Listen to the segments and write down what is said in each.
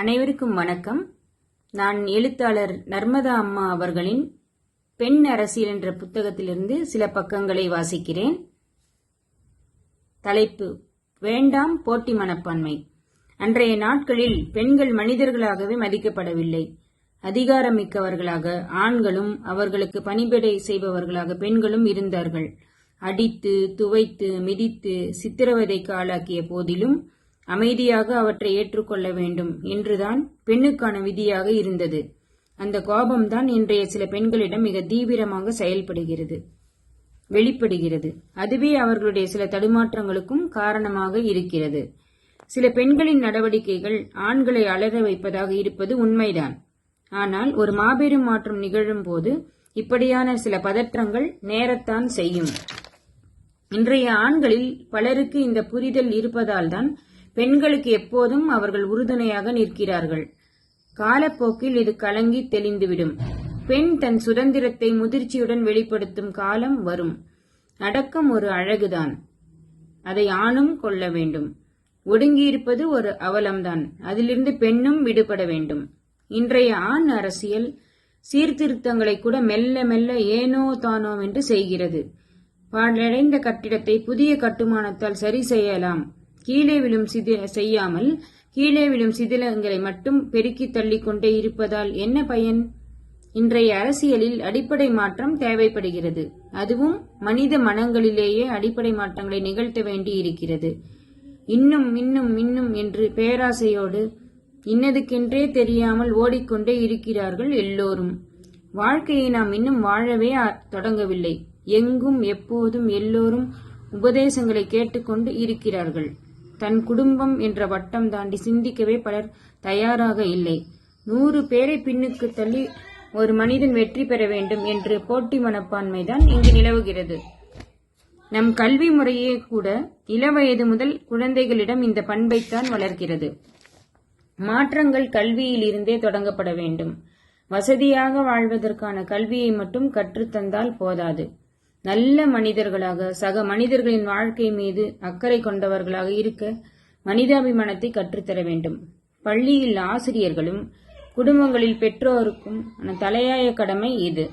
அனைவருக்கும் வணக்கம். நான் எழுத்தாளர் நர்மதா அம்மா அவர்களின் பெண் அரசியல் என்ற புத்தகத்திலிருந்து சில பக்கங்களை வாசிக்கிறேன். தலைப்பு வேண்டாம் போட்டி மனப்பான்மை. அன்றைய நாட்களில் பெண்கள் மனிதர்களாகவே மதிக்கப்படவில்லை. அதிகாரமிக்கவர்களாக ஆண்களும் அவர்களுக்கு பணிபடை செய்பவர்களாக பெண்களும் இருந்தார்கள். அடித்து துவைத்து மிதித்து சித்திரவதைக்கு ஆளாக்கிய போதிலும் அமைதியாக அவற்றை ஏற்றுக்கொள்ள வேண்டும் என்றுதான் பெண்ணுக்கான விதியாக இருந்தது. அந்த கோபம்தான் இன்றைய சில பெண்களிடம் மிக தீவிரமாக செயல்படுகிறது வெளிப்படுகிறது. அதுவே அவர்களுடைய சில தடுமாற்றங்களுக்கும் காரணமாக இருக்கிறது. சில பெண்களின் நடவடிக்கைகள் ஆண்களை அலற வைப்பதாக இருப்பது உண்மைதான். ஆனால் ஒரு மாபெரும் மாற்றம் நிகழும் போது இப்படியான சில பதற்றங்கள் நேரத்தான் செய்யும். இன்றைய ஆண்களில் பலருக்கு இந்த புரிதல் இருப்பதால்தான் பெண்களுக்கு எப்போதும் அவர்கள் உறுதுணையாக நிற்கிறார்கள். காலப்போக்கில் இது கலங்கி தெளிந்துவிடும். பெண் தன் சுதந்திரத்தை முதிர்ச்சியுடன் வெளிப்படுத்தும் காலம் வரும். அடக்கம் ஒரு அழகுதான். அதை ஆணும் கொள்ள வேண்டும். ஒடுங்கியிருப்பது ஒரு அவலம்தான். அதிலிருந்து பெண்ணும் விடுபட வேண்டும். இன்றைய ஆண் அரசியல் சீர்திருத்தங்களை கூட மெல்ல மெல்ல ஏனோ தானோ என்று செய்கிறது. பாழடைந்த கட்டிடத்தை புதிய கட்டுமானத்தால் சரி செய்யலாம். கீழே விழும் சிதி செய்யாமல் கீழே விழும் சிதிலங்களை மட்டும் பெருக்கி தள்ளிக்கொண்டே இருப்பதால் என்ன பயன்? இன்றைய அரசியலில் அடிப்படை மாற்றம் தேவைப்படுகிறது. அதுவும் மனித மனங்களிலேயே அடிப்படை மாற்றங்களை நிகழ்த்த வேண்டி இருக்கிறது இன்னும் இன்னும் இன்னும் என்று பேராசையோடு இன்னதுக்கென்றே தெரியாமல் ஓடிக்கொண்டே இருக்கிறார்கள் எல்லோரும். வாழ்க்கையை நாம் இன்னும் வாழவே தொடங்கவில்லை. எங்கும் எப்போதும் எல்லோரும் உபதேசங்களை கேட்டுக்கொண்டு இருக்கிறார்கள். தன் குடும்பம் என்ற வட்டம் தாண்டி சிந்திக்கவே பலர் தயாராக இல்லை. நூறு பேரை பின்னுக்கு தள்ளி ஒரு மனிதன் வெற்றி பெற வேண்டும் என்று போட்டி மனப்பான்மைதான் இங்கு நிலவுகிறது. நம் கல்வி முறையே கூட இளவயது முதல் குழந்தைகளிடம் இந்த பண்பைத்தான் வளர்க்கிறது. மாற்றங்கள் கல்வியில் இருந்தே தொடங்கப்பட வேண்டும். வசதியாக வாழ்வதற்கான கல்வியை மட்டும் கற்றுத்தந்தால் போதாது. நல்ல மனிதர்களாக சக மனிதர்களின் வாழ்க்கை மீது அக்கறை கொண்டவர்களாக இருக்க மனிதாபிமானத்தை கற்றுத்தர வேண்டும். பள்ளியில் ஆசிரியர்களும் குடும்பங்களில் பெற்றோருக்கும் தலையாய கடமை இது.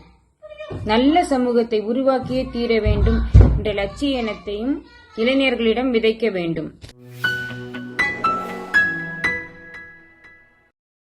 நல்ல சமூகத்தை உருவாக்கியே தீர வேண்டும் என்ற லட்சிய எண்ணத்தையும் இளைஞர்களிடம் விதைக்க வேண்டும்.